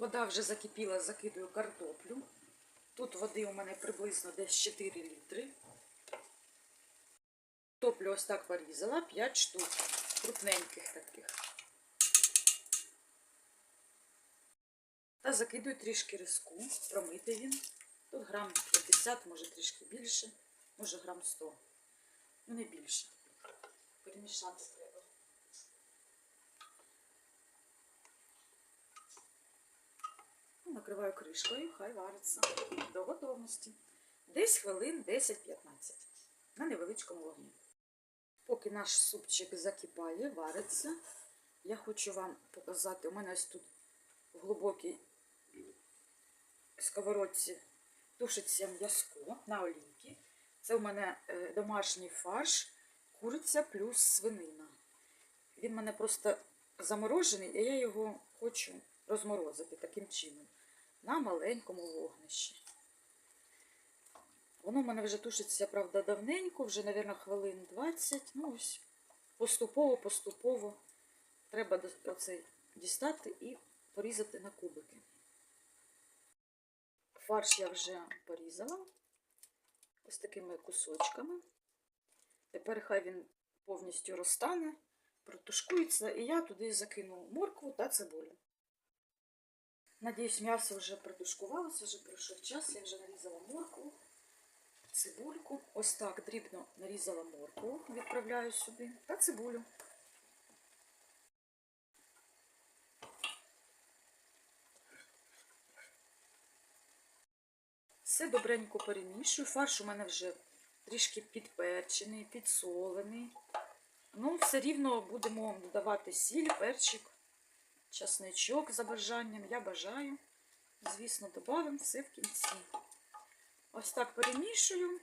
Вода вже закипіла, закидую картоплю. Тут води у мене приблизно десь 4 літри. Картоплю ось так порізала, 5 штук, крупненьких таких. Та закидую трішки риску, промити він. Тут грам 50, може трішки більше, може грам 100. Ну не більше. Перемішати треба. Накриваю кришкою, хай вариться до готовності. Десь хвилин 10-15 на невеличкому вогні. Поки наш супчик закипає, вариться, я хочу вам показати, у мене ось тут в глибокій сковородці тушиться м'язко на олійки. Це у мене е, домашній фарш, куриця плюс свинина. Він у мене просто заморожений, і я його хочу розморозити таким чином на маленькому вогнищі. Воно в мене вже тушиться, правда, давненько, вже, мабуть, хвилин 20. Ну, ось поступово-поступово треба оцей дістати і порізати на кубики. Фарш я вже порізала ось такими кусочками. Тепер хай він повністю розтане, протушкується, і я туди закину моркву та цибулю. Надіюсь, м'ясо вже протушкувалося, вже пройшов час, я вже нарізала моркву, цибульку. Ось так дрібно нарізала моркву, відправляю сюди, та цибулю. Все добренько перемішую. Фарш у мене вже трішки підперчений, підсолений. Ну, все рівно будемо додавати сіль, перчик, часничок за бажанням. Я бажаю. Звісно, додамо все в кінці. Ось так перемішую.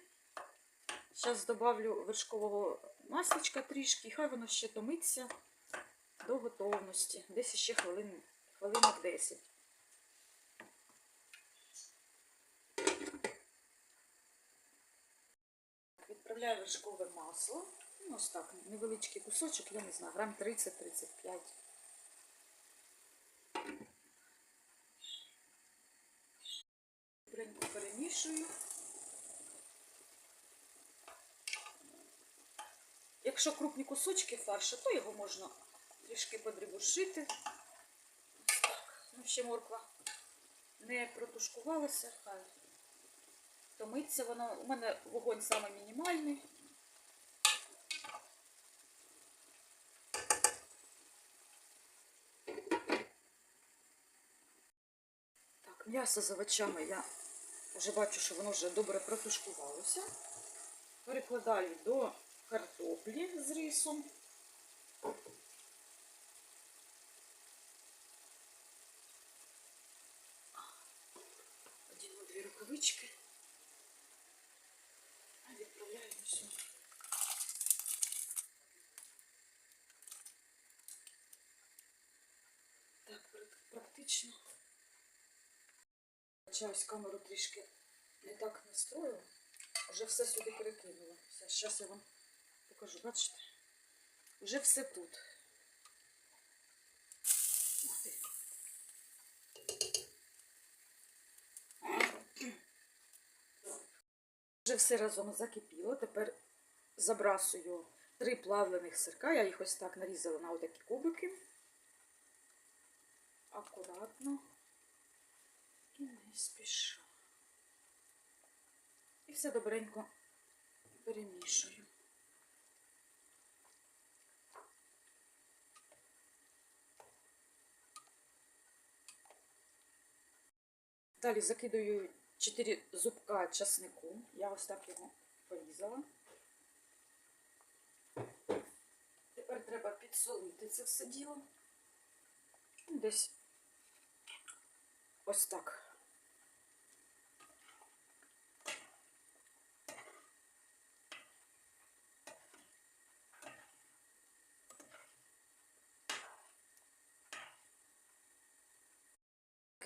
Зараз додавлю вершкового масличка трішки, хай воно ще томиться до готовності. Десь ще хвилин, хвилинок 10. Відправляю вершкове масло. Ну, ось так, невеличкий кусочок, я не знаю, грам 30-35. Добренько перемішую. Якщо крупні кусочки фаршу, то його можна трішки подрібушити. Ну, ще морква не протушкувалася, хай томиться воно. У мене вогонь саме мінімальний. М'ясо з овочами я вже бачу, що воно вже добре протушкувалося. Перекладаю до картоплі з рисом. Одягну дві рукавички. А відправляю сюди. Так, прак- практично. Чаюсь камеру трішки не так настроїла. Вже все сюди перекинула. Все, зараз я вам покажу, бачите? Вже все тут. Вже все разом закипіло. Тепер забрасую три плавлених сирка. Я їх ось так нарізала на отакі кубики. Акуратно. І не спішу. І все добренько перемішую. Далі закидаю 4 зубка часнику. Я ось так його порізала. Тепер треба підсолити це все діло. Десь ось так.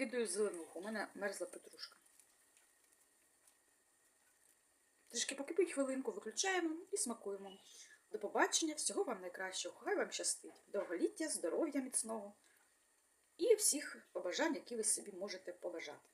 Кидаю зеленуху. У мене мерзла петрушка. Трішки покипить хвилинку, виключаємо і смакуємо. До побачення, всього вам найкращого. Хай вам щастить. Довголіття, здоров'я міцного. І всіх побажань, які ви собі можете побажати.